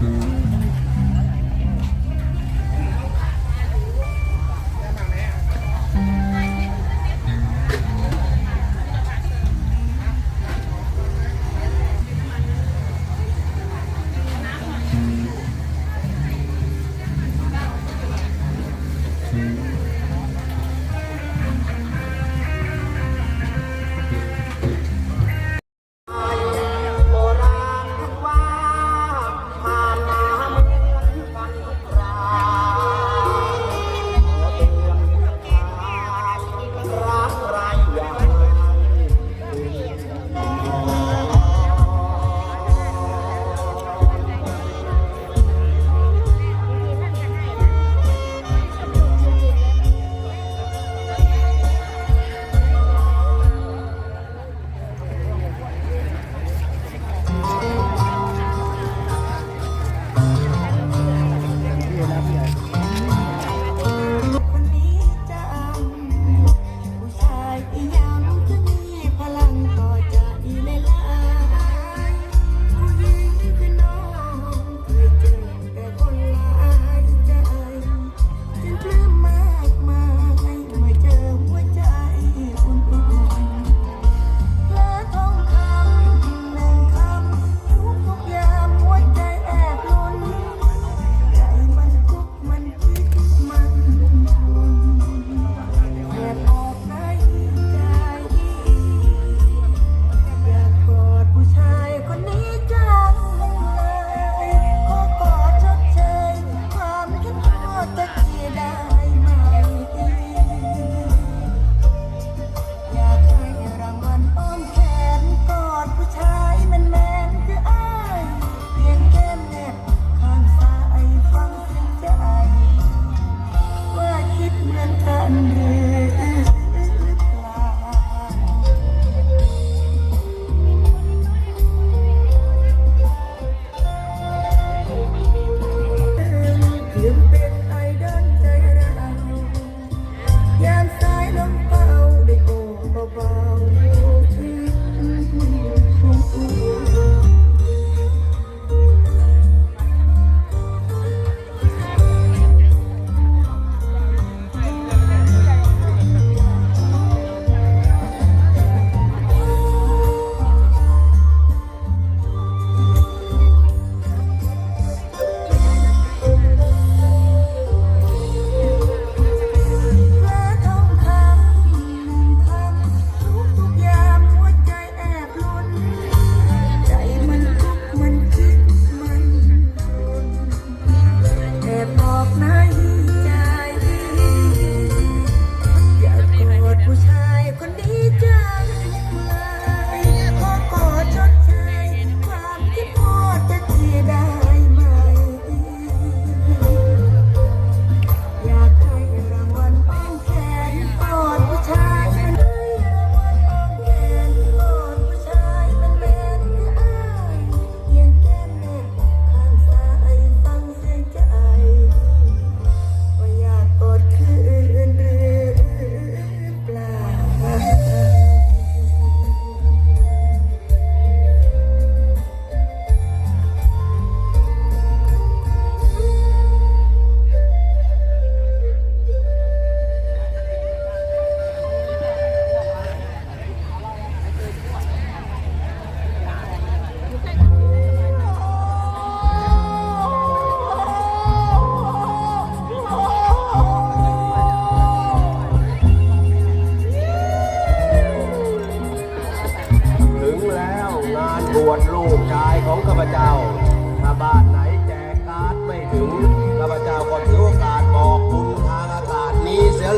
Mm-hmm.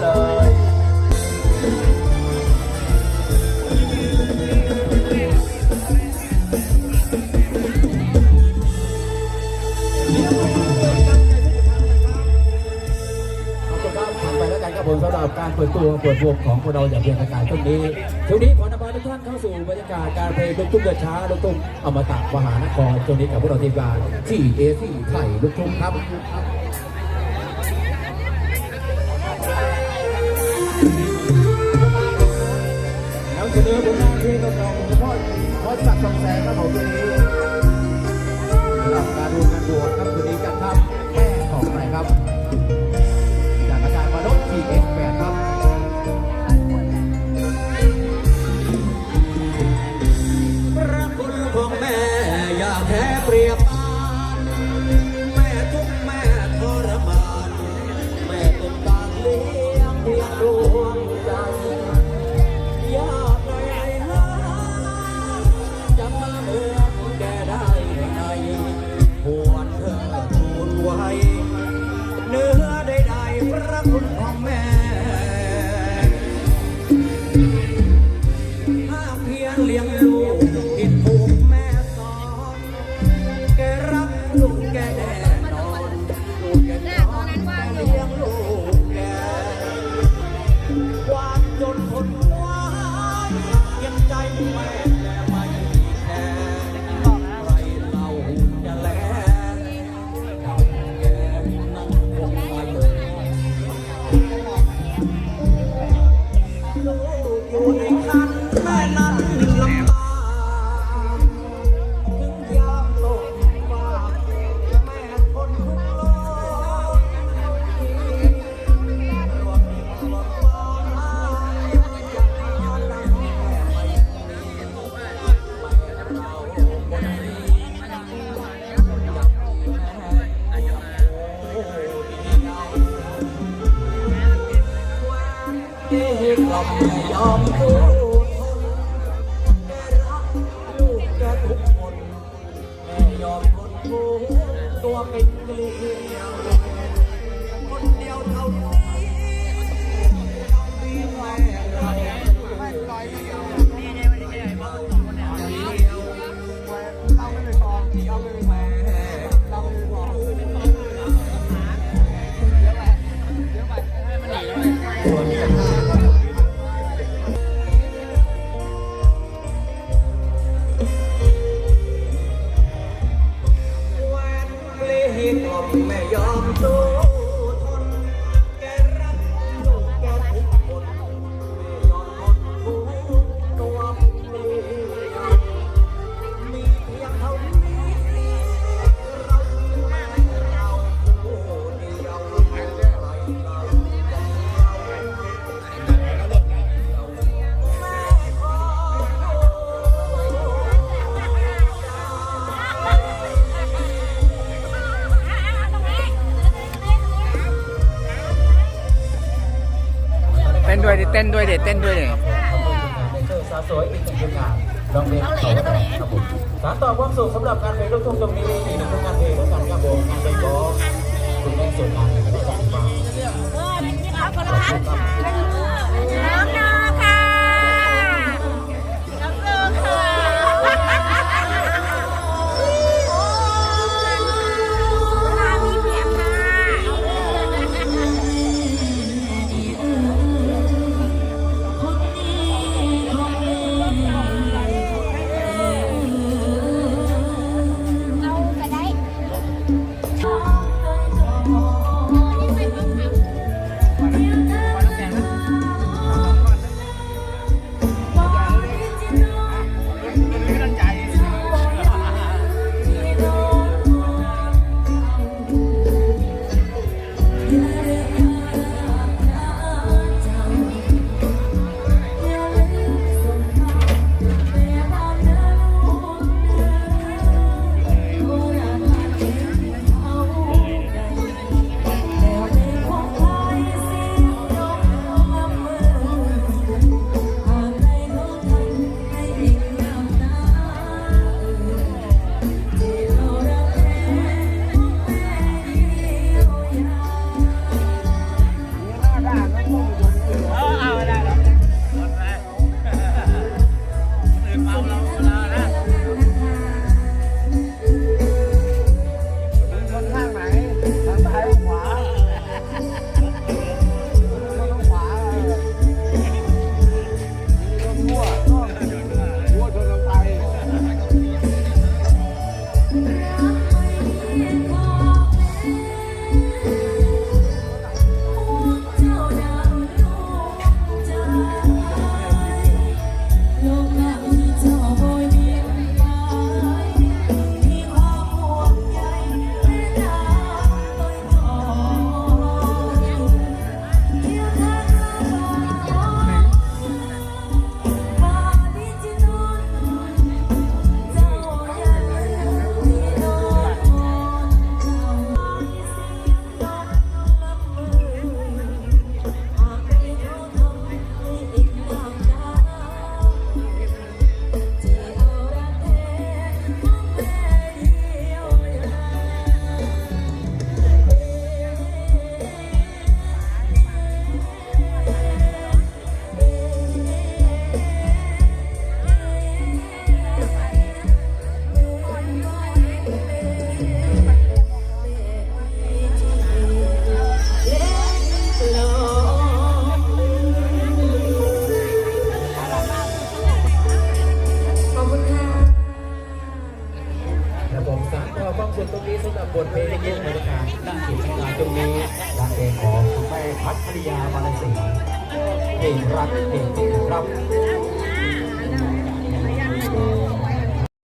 เลยผมสำหรับการเปิดตัวเปิดวงของพวกเราอย่างเป็นทางการทุกงนี้ช่วงนี้ขอนำทุกท่านเข้าสู่บรรยากาศการเพลงลูกทุ่งเดืช้าลูกทุ่งอมตะมหานครทุกงนี้กับพวกเราทีมงานที่เอซี่ไทยลูกทุ่งครับ Santa José da Valdeira. เคำไม่ยอมพูด ต้นด้วยเด็ดเต้นด้วยเด็ดสาวสวยอีกหนึ่งผลงานลองเพลงต่อคสารต่อความสุขสำหรับการเพลงลูกทุ่งตรงนี้นี่นะงานเพลงและการกระโบงองคุณแม่ส่วนงานที่ต้องมาเออนี่ครับนละพัน้อ